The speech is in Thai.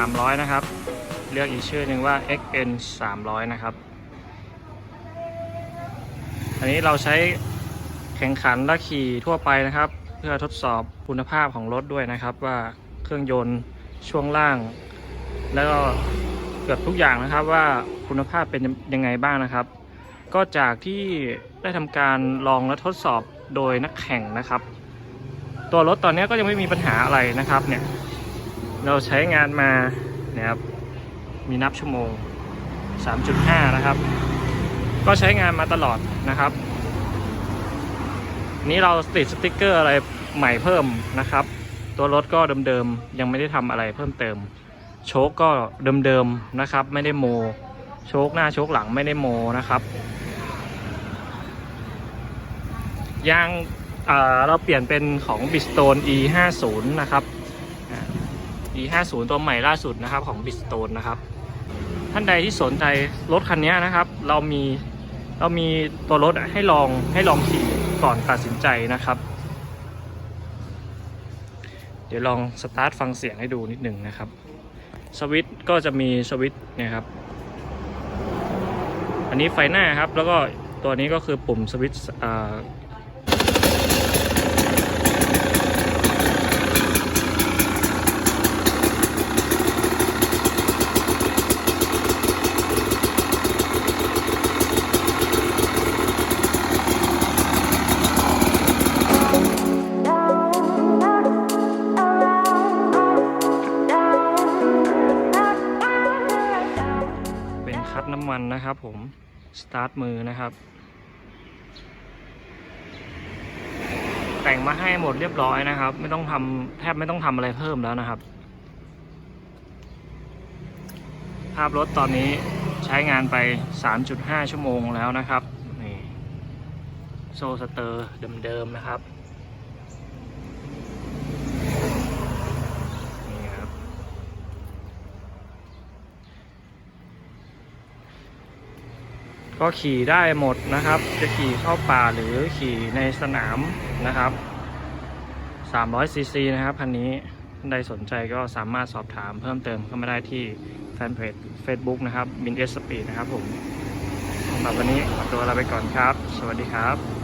300 นะครับเรียกอีกชื่อหนึ่งว่า XN 300 นะครับ อันนี้เราใช้แข่งขันและขี่ทั่วไปนะครับ เพื่อทดสอบคุณภาพของรถด้วยนะครับว่าเครื่องยนต์ช่วงล่าง แล้วก็เกือบทุกอย่างนะครับว่าคุณภาพเป็นยังไงบ้างนะครับ ก็จากที่ได้ทำการลองและทดสอบโดยนักแข่งนะครับ ตัวรถตอนนี้ก็ยังไม่มีปัญหาอะไรนะครับเนี่ย เราใช้งานมาเนี่ยครับมีนับชั่วโมง 3.5 นะครับ ก็ใช้งานมาตลอดนะครับ นี้เราติดสติกเกอร์อะไรใหม่เพิ่มนะครับ ตัวรถก็เดิมๆ ยังไม่ได้ทำอะไรเพิ่มเติม โชคก็เดิมๆนะครับ ไม่ได้โม โชคหน้าโชคหลังไม่ได้โมนะครับยางอ่าเราเปลี่ยนเป็นของ Bristone E50 นะครับ E50 ตัวใหม่ล่าสุดนะครับของ Bridgestone นะครับ ท่านใดที่สนใจรถคันนี้นะครับ เรามีเรามีตัวรถให้ลองให้ลองขี่ก่อนตัดสินใจนะครับ เดี๋ยวลองสตาร์ทฟังเสียงให้ดูนิดหนึ่งนะครับ สวิตก็จะมีสวิตเนี่ยครับ อันนี้ไฟหน้าครับ แล้วก็ตัวนี้ก็คือปุ่มสวิต ดน้ำมันนะครับผม สตาร์ทมือนะครับ แต่งมาให้หมดเรียบร้อยนะครับ ไม่ต้องทำแทบไม่ต้องทำอะไรเพิ่มแล้วนะครับ ภาพรถตอนนี้ใช้งานไป 3.5 ชั่วโมงแล้วนะครับนี่โซสเตอร์เดิมๆนะครับ นี่ครับ ก็ขี่ได้หมดนะครับ จะขี่เข้าป่าหรือขี่ในสนามนะครับ300ซีซีนะครับคันนี้ท่านใดสนใจก็สามารถสอบถามเพิ่มเติมเข้ามาได้ที่แฟนเพจ Facebook นะครับบินเอสปีนะครับผมสำหรับวันนี้ขอตัวลาไปก่อนครับ สวัสดีครับ